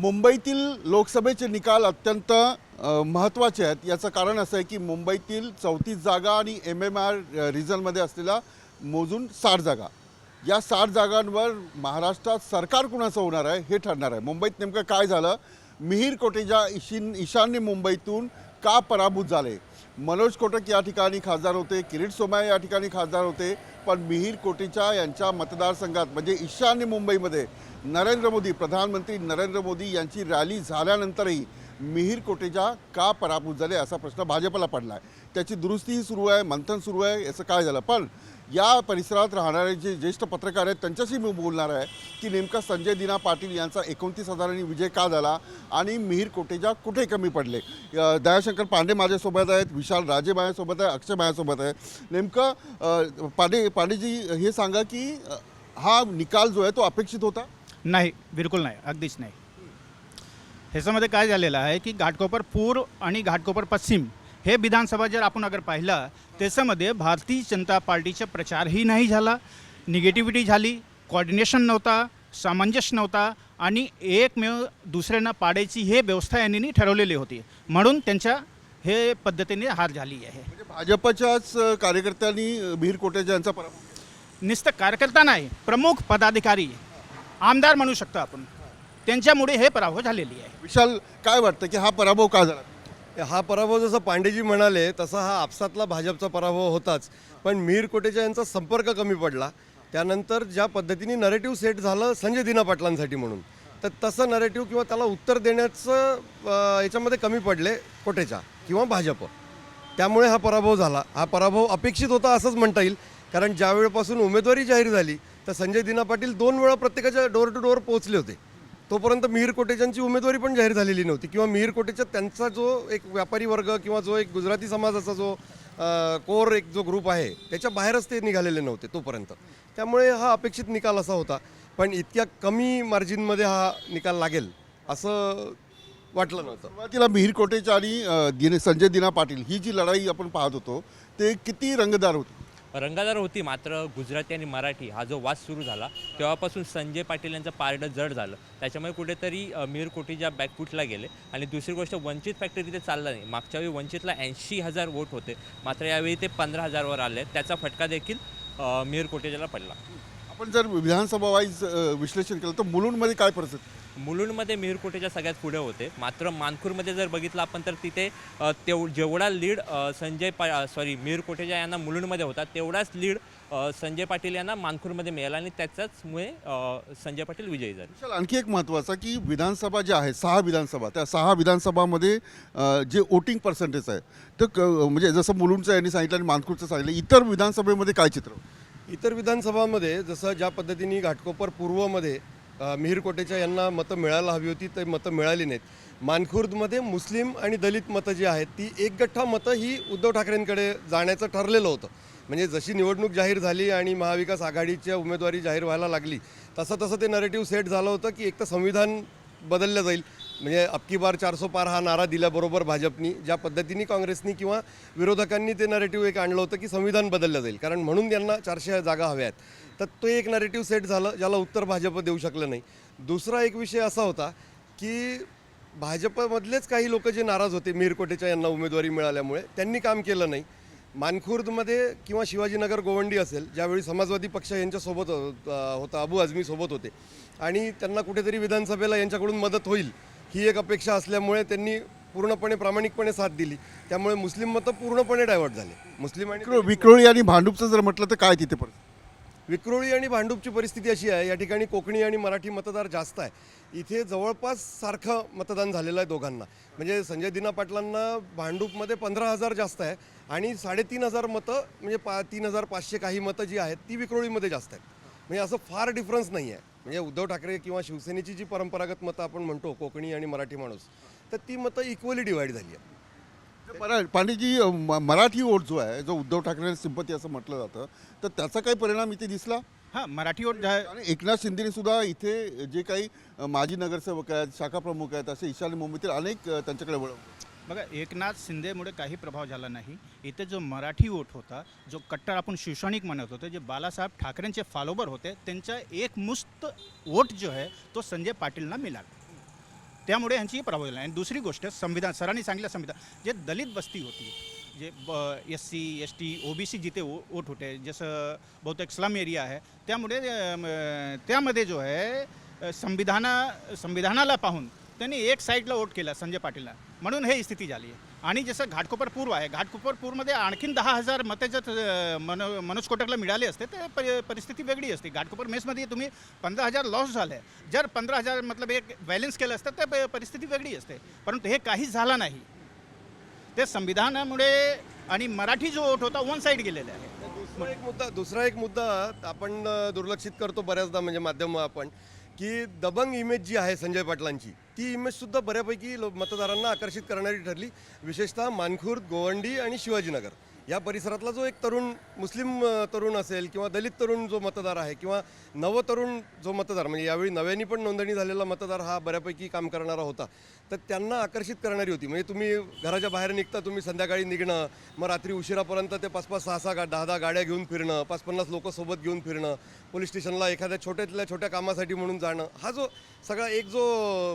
मुंबईतील लोकसभेचे निकाल अत्यंत महत्त्वाचे आहेत. याचं कारण असं आहे की मुंबईतील चौतीस जागा आणि एम एम आर रिजनमध्ये असलेल्या मोजून साठ जागा. या साठ जागांवर महाराष्ट्रात सरकार कुणाचं होणार आहे हे ठरणार आहे. मुंबईत नेमकं काय झालं? मिहीर कोटेजा ईशीन ईशान्य मुंबईतून का पराभूत झाले? मनोज कोटक या ठिकाणी खासदार होते किरीट सोमाय या ठिकाणी खासदार होते पण मिहीर कोटेचा यांच्या मतदारसंघात म्हणजे ईशान्य मुंबईमध्ये नरेंद्र मोदी प्रधानमंत्री नरेंद्र मोदी यांची रॅली झाल्यानंतरही मिहीर कोटेजा का पराभूत झाले असा प्रश्न भाजपला पडला आहे त्याची दुरुस्तीही सुरू आहे मंथन सुरू आहे याचं काय झालं? पण या परिसरात राहणारे जे ज्येष्ठ पत्रकार आहेत त्यांच्याशी मी बोलणार आहे की नेमका संजय दिना पाटील यांचा एकोणतीस हजारांनी विजय का झाला आणि मिहीर कोटेजा कुठे कमी पडले? दयाशंकर पांडे माझ्यासोबत आहेत विशाल राजे माझ्यासोबत आहे अक्षय माझ्यासोबत आहे. नेमकं पांडे पांडेजी हे सांगा की हा निकाल जो आहे तो अपेक्षित होता? नाही बिलकुल नाही अगदीच नाही. ह्याच्यामध्ये काय झालेलं आहे की घाटकोपर पूर्व आणि घाटकोपर पश्चिम हे विधानसभा जर आपण अगर पाहिलं त्याच्यामध्ये भारतीय जनता पार्टीचा प्रचारही नाही झाला निगेटिव्हिटी झाली कॉर्डिनेशन नव्हता सामंजस्य नव्हता आणि एकमेव दुसऱ्यांना पाडायची हे व्यवस्था यांनी ठरवलेली होती. म्हणून त्यांच्या हे पद्धतीने हार झाली आहे. म्हणजे भाजपच्याच कार्यकर्त्यांनी मिहीर कोटेजा यांचा पराभव नुसतं कार्यकर्ता नाही प्रमुख पदाधिकारी आमदार म्हणू शकतो आपण. त्यांच्यामुळे हे पराभव झालेली आहे. विशाल काय वाटतं की हा पराभव का झाला? हा पराभव जसं पांडेजी म्हणाले तसा हा आपसातला भाजपचा पराभव होताच. पण मिहीर कोटेचा यांचा संपर्क कमी पडला. त्यानंतर ज्या पद्धतीने नरेटिव्ह सेट झालं संजय दिना पाटलांसाठी म्हणून तर तसं नरेटिव्ह किंवा त्याला उत्तर देण्याचं अं, याच्यामध्ये कमी पडले कोटेचा किंवा भाजप. त्यामुळे हा पराभव झाला. हा पराभव अपेक्षित होता असंच म्हणता येईल. कारण ज्या वेळेपासून उमेदवारी जाहीर झाली तर संजय दिना पाटील दोन वेळा प्रत्येकाच्या डोर टू डोअर पोहोचले होते. तोपर्यंत मिहीर कोटेच्यांची उमेदवारी पण जाहीर झालेली नव्हती. किंवा मिहीर कोटेच्या त्यांचा जो एक व्यापारी वर्ग किंवा जो एक गुजराती समाजाचा जो कोर एक जो ग्रुप आहे त्याच्या बाहेरच ते निघालेले नव्हते तोपर्यंत. त्यामुळे हा अपेक्षित निकाल असा होता. पण इतक्या कमी मार्जिनमध्ये हा निकाल लागेल असं वाटलं नव्हतं. सुरुवातीला मिहीर कोटेचा आणि अ, दिन संजय दिना पाटील ही जी लढाई आपण पाहत होतो ते किती रंगदार होती? रंगादार होती मात्र गुजराती आणि मराठी हा जो वाद सुरू झाला तेव्हापासून संजय पाटील यांचं पारडं जड झालं. त्याच्यामुळे कुठेतरी अ, मीर कोटीच्या गेले. आणि दुसरी गोष्ट वंचित फॅक्टरी ते चालला नाही. मागच्या वेळी वंचितला ऐंशी हजार वोट होते. मात्र यावेळी ते पंधरा हजारवर आले. त्याचा फटका देखील मीर कोटेजाला पडला. आपण जर विधानसभा वाईज विश्लेषण केलं तर मुलुंडमध्ये काय परिस्थिती? मुलुंडमध्ये मिहीर कोटेच्या सगळ्यात पुढे होते? मात्र मानखूरमध्ये जर बघितलं आपण तर तिथे तेव जेवढा लीड संजय पा सॉरी मिहीर कोटेजा यांना मुलुंडमध्ये होता तेवढाच लीड संजय पाटील यांना मानखूरमध्ये मिळाला आणि त्याच्याचमुळे संजय पाटील विजयी झाले. आणखी एक महत्त्वाचा की विधानसभा ज्या आहे सहा विधानसभा त्या सहा विधानसभामध्ये जे वोटिंग पर्सेंटेज आहे तर क- म्हणजे जसं मुलुंडचं यांनी सांगितलं आणि मानखुरचं सांगितलं इतर विधानसभेमध्ये काय चित्र? इतर विधानसभामध्ये जसं ज्या पद्धतीने घाटकोपर पूर्वमध्ये मिहीर कोटेच्या यांना मतं मिळायला हवी होती ते मतं मिळाली नाहीत. मानखुर्दमध्ये मुस्लिम आणि दलित मतं जी आहेत ती एक गठ्ठा मतं ही उद्धव ठाकरेंकडे जाण्याचं ठरलेलं होतं. म्हणजे जशी निवडणूक जाहीर झाली आणि महाविकास आघाडीच्या उमेदवारी जाहीर व्हायला लागली तसं तसं ते नरेटिव्ह सेट झालं होतं की एक तर संविधान बदललं जाईल. म्हणजे अबकी बार चारसो पार हा नारा दिल्याबरोबर भाजपनी ज्या पद्धतीने काँग्रेसनी किंवा विरोधकांनी ते नरेटिव्ह एक आणलं होतं की संविधान बदललं जाईल. कारण म्हणून त्यांना चारशे जागा हव्या आहेत. तर तो एक नरेटिव्ह सेट झालं ज्याला उत्तर भाजप देऊ शकलं नाही. दुसरा एक विषय असा होता की भाजपमधलेच काही लोक जे नाराज होते मीरकोटेच्या यांना उमेदवारी मिळाल्यामुळे त्यांनी काम केलं नाही. मानखुर्दमध्ये किंवा शिवाजीनगर गोवंडी असेल ज्यावेळी समाजवादी पक्ष यांच्यासोबत होता अबू आझमी सोबत होते आणि त्यांना कुठेतरी विधानसभेला यांच्याकडून मदत होईल ही एक अपेक्षा असल्यामुळे त्यांनी पूर्णपणे प्रामाणिकपणे साथ दिली. त्यामुळे मुस्लिम मतं पूर्णपणे डायव्हर्ट झाले. मुस्लिम आणि विक्रोळी आणि भांडूपचं जर म्हटलं तर काय तिथे पण विक्रोळी आणि भांडूपची परिस्थिती अशी आहे या ठिकाणी कोकणी आणि मराठी मतदार जास्त आहे. इथे जवळपास सारखं मतदान झालेलं आहे दोघांना. म्हणजे संजय दिना पाटलांना भांडूपमध्ये पंधरा हजार जास्त आहे आणि साडेतीन हजार मतं म्हणजे पा तीन हजार पाचशे काही मतं जी आहेत ती विक्रोळीमध्ये जास्त आहेत. म्हणजे असं फार डिफरन्स नाही आहे. म्हणजे उद्धव ठाकरे किंवा शिवसेनेची जी परंपरागत मतं आपण म्हणतो कोकणी आणि मराठी माणूस तर ती मतं इक्वली डिवाईड झाली आहे मरा पांडेजी म- मराठी वोट जो आहे जो उद्धव ठाकरे सिंपती असं म्हटलं जातं तर त्याचा काही परिणाम इथे दिसला? हां मराठी वोट जा- आणि एकनाथ शिंदेने सुद्धा इथे जे काही अ, माजी नगरसेवक आहेत शाखा प्रमुख आहेत असे ईशान्य मुंबईतील अनेक अ, त्यांच्याकडे वळवले. बघा एकनाथ शिंदेमुळे काही प्रभाव झाला नाही. इथे जो मराठी वोट होता जो कट्टर आपण शिवसैनिक म्हणत होतो जे बालासाहेब ठाकरेंचे फॉलोवर होते त्यांचा एक मुस्त वोट जो आहे तो संजय पाटीलना मिळाला. त्यामुळे ह्यांची प्रभाव झाला. आणि दुसरी गोष्ट संविधान सरांनी सांगितलं संविधान जे दलित वस्ती होती जे ब S C S T O B C जिथे वो- वोट होते जसं बहुतेक स्लम एरिया आहे त्यामुळे त्यामध्ये जो आहे संविधाना संविधानाला पाहून त्यांनी एक साईडला वोट केला संजय पाटीलला. म्हणून हे स्थिती झाली आहे. आणि जसं घाटकोपर पूर्व आहे घाटकोपर पूर्वमध्ये आणखीन दहा हजार मते जर मन मनोज कोटकला मिळाले असते तर परि- परिस्थिती वेगळी असते. घाटकोपर मेसमध्ये तुम्ही पंधरा हजार लॉस झाले जर पंधरा हजार मतलब एक बॅलेन्स केलं असतं तर परिस्थिती वेगळी असते. परंतु हे काहीच झालं नाही. ते संविधानामुळे आणि मराठी जो वोट होता वन साईड गेलेला आहे. दुसरा एक मुद्दा दुसरा एक मुद्दा आपण दुर्लक्षित करतो बऱ्याचदा म्हणजे माध्यम आपण. की दबंग इमेज जी आहे संजय पाटलांची ती इमेजसुद्धा बऱ्यापैकी लो- मतदारांना आकर्षित करणारी ठरली. विशेषतः मानखुर्द गोवंडी आणि शिवाजीनगर. या परिसरातला जो एक तरुण मुस्लिम तरुण असेल किंवा दलित तरुण जो मतदार आहे किंवा नवतरुण जो मतदार म्हणजे यावेळी नव्याने पण नोंदणी झालेला मतदार हा बऱ्यापैकी काम करणारा होता. तर त्यांना आकर्षित करणारी होती. म्हणजे तुम्ही घराच्या बाहेर निघता तुम्ही संध्याकाळी निघणं मग रात्री उशिरापर्यंत ते पाच पाच सहा सहा गा दहा दहा गाड्या घेऊन फिरणं पाच पन्नास लोक सोबत घेऊन फिरणं पोलीस स्टेशनला एखाद्या छोट्यातल्या छोट्या कामासाठी म्हणून जाणं हा जो सगळा एक जो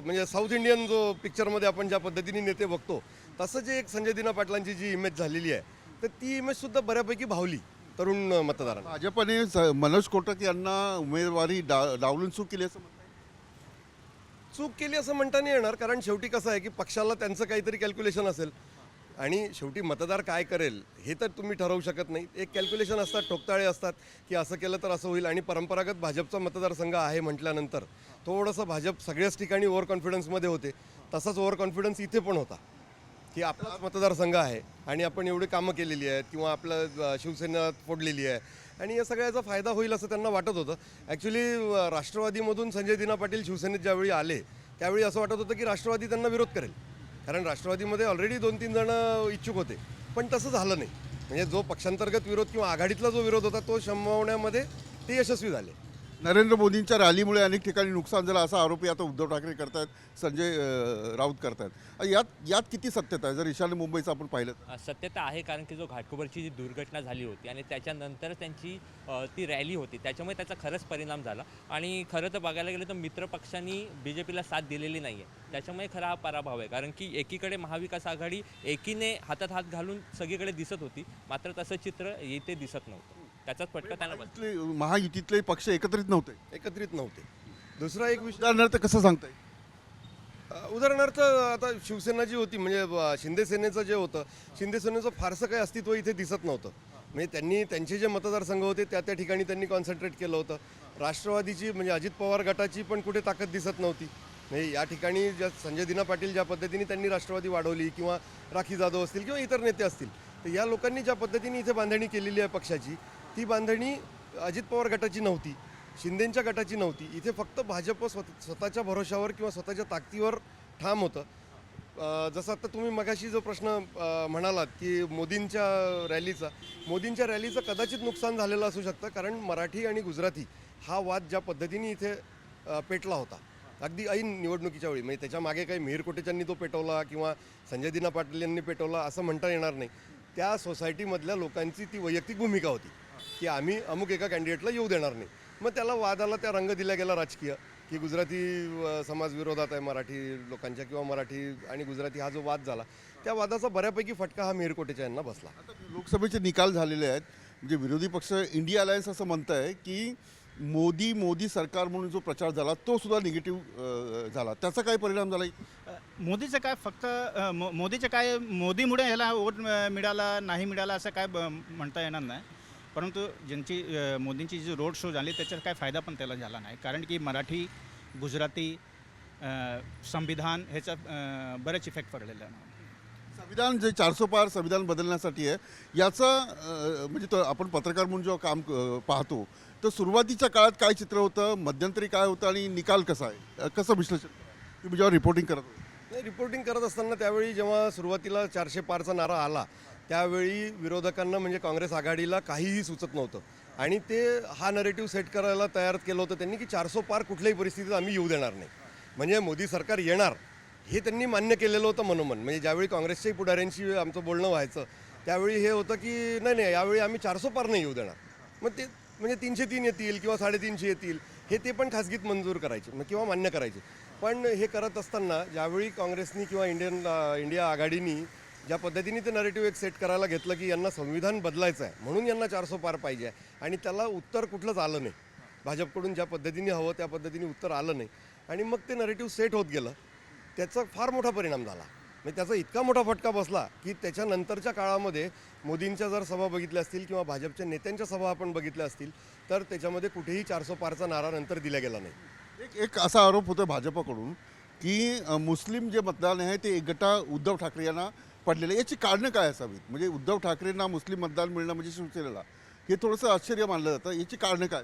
म्हणजे साऊथ इंडियन जो पिक्चरमध्ये आपण ज्या पद्धतीने नेते बघतो तसं जे एक संजय दिना पाटलांची जी इमेज झालेली आहे तर ती इमेज सुद्धा बऱ्यापैकी भावली तरुण मतदारांना. भाजपने स- मनोज कोटक यांना उमेदवारी डा डावलून चूक केली असं म्हणताय? चूक केली असं म्हणता नाही येणार कारण शेवटी कसं आहे की पक्षाला त्यांचं काहीतरी कॅल्क्युलेशन असेल. आणि शेवटी मतदार काय करेल हे तर तुम्ही ठरवू शकत नाही. एक कॅल्क्युलेशन असतात ठोकताळे असतात की असं केलं तर असं होईल. आणि परंपरागत भाजपचा मतदारसंघ आहे म्हटल्यानंतर थोडंसं भाजप सगळ्याच ठिकाणी ओव्हर कॉन्फिडन्समध्ये होते. तसाच ओव्हर कॉन्फिडन्स इथे पण होता. की आपलाच मतदारसंघ आहे आणि आपण एवढी कामं केलेली आहेत किंवा आपलं शिवसेना फोडलेली आहे. आणि या सगळ्याचा फायदा होईल असं त्यांना वाटत होतं. ॲक्च्युली राष्ट्रवादीमधून संजय दिना पाटील शिवसेनेत ज्यावेळी आले त्यावेळी असं वाटत होतं की राष्ट्रवादी त्यांना विरोध करेल. कारण राष्ट्रवादीमध्ये ऑलरेडी दोन तीन जण इच्छुक होते. पण तसं झालं नाही. म्हणजे जो पक्षांतर्गत विरोध किंवा आघाडीतला जो विरोध होता तो शमवण्यामध्ये ते यशस्वी झाले. नरेंद्र मोदींच्या रॅलीमुळे अनेक ठिकाणी नुकसान झालं असा आरोपही आता उद्धव ठाकरे करतायत संजय राऊत करतायत. यात यात किती सत्यता आहे? जर ईशान्य मुंबईचं आपण पाहिलं सत्यता आहे कारण की जो घाटकोपरची जी दुर्घटना झाली होती आणि त्याच्यानंतर त्यांची ती रॅली होती. त्याच्यामुळे त्याचा खरंच परिणाम झाला. आणि खरं तर बघायला गेलं तर मित्रपक्षांनी बी जे पीला साथ दिलेली नाही आहे त्याच्यामुळे खरा हा पराभव आहे. कारण की एकीकडे महाविकास आघाडी एकीने हातात हात घालून सगळीकडे दिसत होती. मात्र तसं चित्र येथे दिसत नव्हतं. त्याचाच फटका त्यांना बसला. महायुतीतले महायुतीतले पक्ष एकत्रित नव्हते. एकत्रित नव्हते. दुसरा एक विषय उदाहरणार्थ कसं सांगताय? अ, उदाहरणार्थ आता शिवसेना जी होती म्हणजे अ, शिंदे सेनेचं जे होतं शिंदे सेनेचं फारसं काही अस्तित्व इथे दिसत नव्हतं. म्हणजे त्यांनी त्यांचे जे मतदारसंघ होते त्या त्या ठिकाणी त्यांनी कॉन्सन्ट्रेट केलं होतं. राष्ट्रवादीची म्हणजे अजित पवार गटाची पण कुठे ताकद दिसत नव्हती. म्हणजे या ठिकाणी ज्या संजय दिना पाटील ज्या पद्धतीने त्यांनी राष्ट्रवादी वाढवली किंवा राखी जाधव असतील किंवा इतर नेते असतील तर या लोकांनी ज्या पद्धतीने इथे बांधणी केलेली आहे पक्षाची ती बांधणी अजित पवार गटाची नव्हती शिंदेंच्या गटाची नव्हती. इथे फक्त भाजप स्वत स्वतःच्या भरोशावर किंवा स्वतःच्या ताकदीवर ठाम होतं. जसं आता तुम्ही मगाशी जो प्रश्न म्हणालात की मोदींच्या रॅलीचा मोदींच्या रॅलीचं कदाचित नुकसान झालेलं असू शकतं कारण मराठी आणि गुजराती हा वाद ज्या पद्धतीने इथे पेटला होता. अगदी ऐन निवडणुकीच्या वेळी म्हणजे त्याच्यामागे काही मिहीर कोटेच्यांनी तो पेटवला किंवा संजय दिना पाटील यांनी पेटवला असं म्हणता येणार नाही. त्या सोसायटीमधल्या लोकांची ती वैयक्तिक भूमिका होती. की आम्ही अमुक एका कॅन्डिडेटला येऊ देणार नाही. मग त्याला वादाला त्या रंग दिला गेला राजकीय की गुजराती अ, समाज विरोधात आहे मराठी लोकांच्या किंवा मराठी आणि गुजराती हा जो वाद झाला त्या वादाचा बऱ्यापैकी फटका हा मिहीर कोटेच्या यांना बसला. आता लोकसभेचे निकाल झालेले आहेत म्हणजे विरोधी पक्ष इंडिया अलायन्स असं म्हणत आहे की मोदी मोदी सरकार म्हणून जो प्रचार झाला तो सुद्धा निगेटिव्ह झाला. त्याचा काय परिणाम झाला? मोदीचं काय फक्त मोदीचं काय मोदीमुळे ह्याला वोट मिळाला नाही मिळाला असं काय म्हणता येणार नाही. परंतु ज्यांची मोदींची जी रोड शो झाली त्याच्यात काय फायदा पण त्याला झाला नाही. कारण की मराठी गुजराती संविधान ह्याचा बरेच इफेक्ट पडलेला आहे संविधान जे चारसो पार संविधान बदलण्यासाठी आहे याचा म्हणजे तो आपण पत्रकार म्हणून जेव्हा काम पाहतो तर सुरुवातीच्या काळात काय चित्र होतं मध्यंतरी काय होतं आणि निकाल कसा आहे? कसं विश्लेषण? तुम्ही जेव्हा रिपोर्टिंग करत होता. नाही रिपोर्टिंग करत असताना त्यावेळी जेव्हा सुरुवातीला चारशे पारचा नारा आला त्यावेळी विरोधकांना म्हणजे काँग्रेस आघाडीला काहीही सुचत नव्हतं. आणि ते हा नरेटिव्ह सेट करायला तयार केलं होतं त्यांनी की चारसो पार कुठल्याही परिस्थितीत आम्ही येऊ देणार नाही. म्हणजे मोदी सरकार येणार हे त्यांनी मान्य केलेलं होतं मनोमन. म्हणजे ज्यावेळी काँग्रेसच्याही पुढाऱ्यांशी आमचं बोलणं व्हायचं त्यावेळी हे होतं की नाही नाही यावेळी आम्ही चारसो पार नाही येऊ देणार. मग ते म्हणजे तीनशे तीन येतील किंवा साडेतीनशे येतील हे ते पण खासगीत मंजूर करायचे मग किंवा मान्य करायचे. पण हे करत असताना ज्यावेळी काँग्रेसनी किंवा इंडियन इंडिया आघाडीनी ज्या पद्धतीने ते नरेटिव्ह एक सेट करायला घेतलं की यांना संविधान बदलायचं आहे म्हणून यांना चारसो पार पाहिजे आहे. आणि त्याला उत्तर कुठलंच आलं नाही. भाजपकडून ज्या पद्धतीने हवं त्या पद्धतीने उत्तर आलं नाही. आणि मग ते नरेटिव्ह सेट होत गेलं. त्याचा फार मोठा परिणाम झाला. म्हणजे त्याचा इतका मोठा फटका बसला की त्याच्यानंतरच्या काळामध्ये मोदींच्या जर सभा बघितल्या असतील किंवा भाजपच्या नेत्यांच्या सभा आपण बघितल्या असतील तर त्याच्यामध्ये कुठेही चारसो पारचा नारा नंतर दिला गेला नाही. एक एक असा आरोप होतो भाजपकडून की मुस्लिम जे मतदान आहे ते एकगटा उद्धव ठाकरे यांना पडलेलं आहे. याची कारणं काय असावीत? म्हणजे उद्धव ठाकरेंना मुस्लिम मतदान मिळणं म्हणजे शिवसेनेला. हे थोडंसं आश्चर्य मानलं जातं. याची कारणं काय?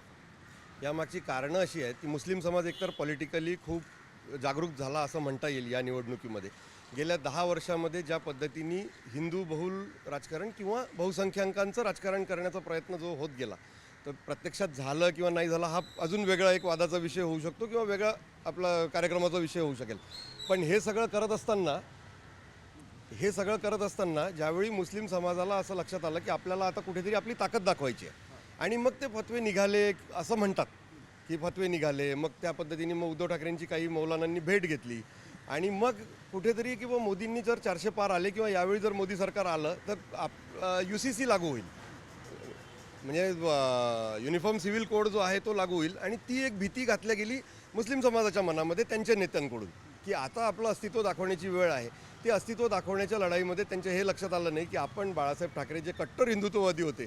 यामागची कारणं अशी आहेत की मुस्लिम समाज एकतर पॉलिटिकली खूप जागरूक झाला असं म्हणता येईल या निवडणुकीमध्ये. गेल्या दहा वर्षामध्ये ज्या पद्धतीने हिंदू बहुल राजकारण किंवा बहुसंख्याकांचं राजकारण करण्याचा प्रयत्न जो होत गेला तर प्रत्यक्षात झालं किंवा नाही झालं हा अजून वेगळा एक वादाचा विषय होऊ शकतो किंवा वेगळा आपला कार्यक्रमाचा विषय होऊ शकेल. पण हे सगळं करत असताना हे सगळं करत असताना ज्यावेळी मुस्लिम समाजाला असं लक्षात आलं की आपल्याला आता कुठेतरी आपली ताकद दाखवायची आहे. आणि मग ते फतवे निघाले असं म्हणतात की फतवे निघाले मग त्या पद्धतीने मग उद्धव ठाकरेंची काही मौलानांनी भेट घेतली. आणि मग कुठेतरी किंवा मोदींनी जर चारशे पार आले किंवा यावेळी जर मोदी सरकार आलं तर आप यू सी सी लागू होईल. म्हणजे युनिफॉर्म सिव्हिल कोड जो आहे तो लागू होईल. आणि ती एक भीती घातल्या गेली मुस्लिम समाजाच्या मनामध्ये त्यांच्या नेत्यांकडून की आता आपलं अस्तित्व दाखवण्याची वेळ आहे. ते अस्तित्व दाखवण्याच्या लढाईमध्ये त्यांच्या हे लक्षात आलं नाही की आपण बाळासाहेब ठाकरे जे कट्टर हिंदुत्ववादी होते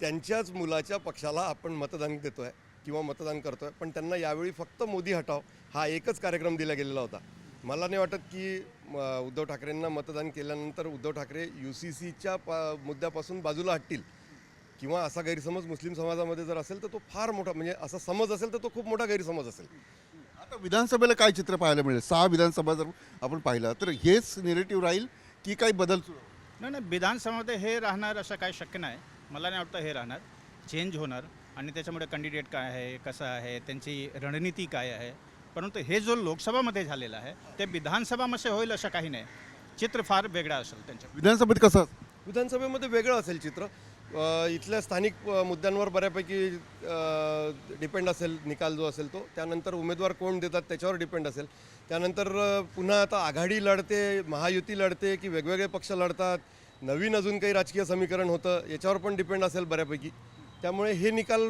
त्यांच्याच मुलाच्या पक्षाला आपण मतदान देतो आहे किंवा मतदान करतो आहे पण त्यांना यावेळी फक्त मोदी हटाव हा एकच कार्यक्रम दिला गेलेला होता. मला नाही वाटत की उद्धव ठाकरेंना मतदान केल्यानंतर उद्धव ठाकरे यू सी सीच्या पा मुद्द्यापासून बाजूला हटतील. किंवा असा गैरसमज मुस्लिम समाजामध्ये जर असेल तर तो फार मोठा म्हणजे असा समज असेल तर तो खूप मोठा गैरसमज असेल. आता विधानसभेला काय चित्र पाहायला मिळेल? सहा विधानसभा जर आपण पाहिलं तर हेच निरेटिव्ह राहील की काही बदल सुरू होईल? नाही नाही विधानसभामध्ये हे राहणार असं काही शक्य नाही. मला नाही वाटतं हे राहणार. चेंज होणार. आणि त्याच्यामुळे कॅन्डिडेट काय आहे कसं आहे त्यांची रणनीती काय आहे? परंतु हे जो लोकसभामध्ये झालेलं आहे ते विधानसभामध्ये होईल असं काही नाही. चित्र फार वेगळं असेल त्यांच्या विधानसभेत कसं विधानसभेमध्ये वेगळं असेल चित्र. इथल्या स्थानिक मुद्द्यांवर बऱ्यापैकी डिपेंड असेल निकाल जो असेल तो. त्यानंतर उमेदवार कोण देतात त्याच्यावर डिपेंड असेल. त्यानंतर पुन्हा आता आघाडी लढते महायुती लढते की वेगवेगळे पक्ष लढतात. नवीन अजून काही राजकीय समीकरण होतं याच्यावर पण डिपेंड असेल बऱ्यापैकी. त्यामुळे हे निकाल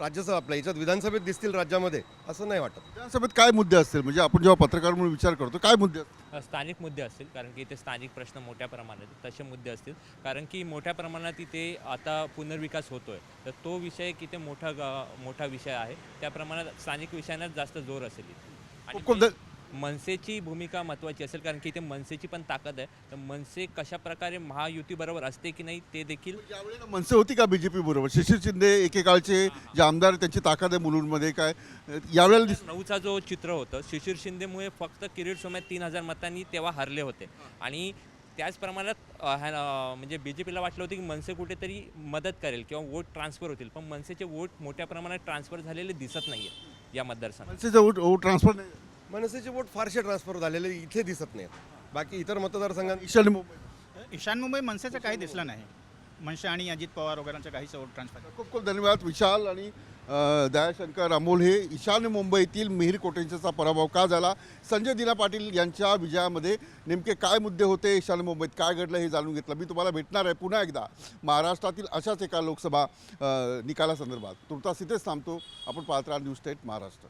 राज्यसभा आपल्या याच्यात विधानसभेत दिसतील राज्यामध्ये असं नाही वाटत. विधानसभेत काय मुद्दे असतील? म्हणजे आपण जेव्हा पत्रकार म्हणून विचार करतो काय मुद्दे असतील? स्थानिक मुद्दे असतील कारण की इथे स्थानिक प्रश्न मोठ्या प्रमाणात आहेत. तसे मुद्दे असतील. कारण की मोठ्या प्रमाणात इथे आता पुनर्विकास होतोय. तर तो विषय किती मोठा ग- मोठा विषय आहे. त्या प्रमाणात स्थानिक विषयांनाच जास्त जोर असेल इथे. आणि कोणतं- ते मनसेची भूमिका महत्त्वाची असेल कारण की इथे मनसेची पण ताकद आहे. तर मनसे कशा प्रकारे महायुतीबरोबर असते की नाही ते देखील मनसे होती का बीजेपी बरोबर? शिशिर शिंदे एकेकाळचे जे आमदार त्यांची ताकद आहे मुलुंडमध्ये काय? यावेळेला दिस नऊचा जो चित्र होतं शिशिर शिंदेमुळे फक्त किरीट सोमय्या तीन हजार मतांनी तेव्हा हरले होते. आणि त्याच प्रमाणात अ, ह्या, अ, म्हणजे बी जे पीला वाटलं होतं की मनसे कुठेतरी मदत करेल किंवा वोट ट्रान्सफर होतील. पण मनसेचे वोट मोठ्या प्रमाणात ट्रान्सफर झालेले दिसत नाही आहे या मतदारसंघात. मनसेचं वोट वोट ट्रान्सफर नाही. मनसेचे वोट फारसे ट्रान्सफर झालेले इथे दिसत नाहीत. बाकी इतर मतदारसंघात ईशान्य मुंबई. ईशान मुंबई मनसेचं काही दिसलं नाही. मनसे आणि अजित पवार वगैरेंचं काहीच वोट ट्रान्सफर खूप खूप धन्यवाद विशाल आणि दयाशंकर अमोल. हे ईशान्य मुंबईतील मिहीर कोटेंचा पराभव का झाला? संजय दिना पाटील यांच्या विजयामध्ये नेमके काय मुद्दे होते? ईशान्य मुंबईत काय घडलं हे जाणून घेतलं. मी तुम्हाला भेटणार आहे पुन्हा एकदा. महाराष्ट्रातील अशाच एका लोकसभा निकालासंदर्भात. तुर्तास इथेच थांबतो. आपण पाहत राहा न्यूज स्टेट महाराष्ट्र.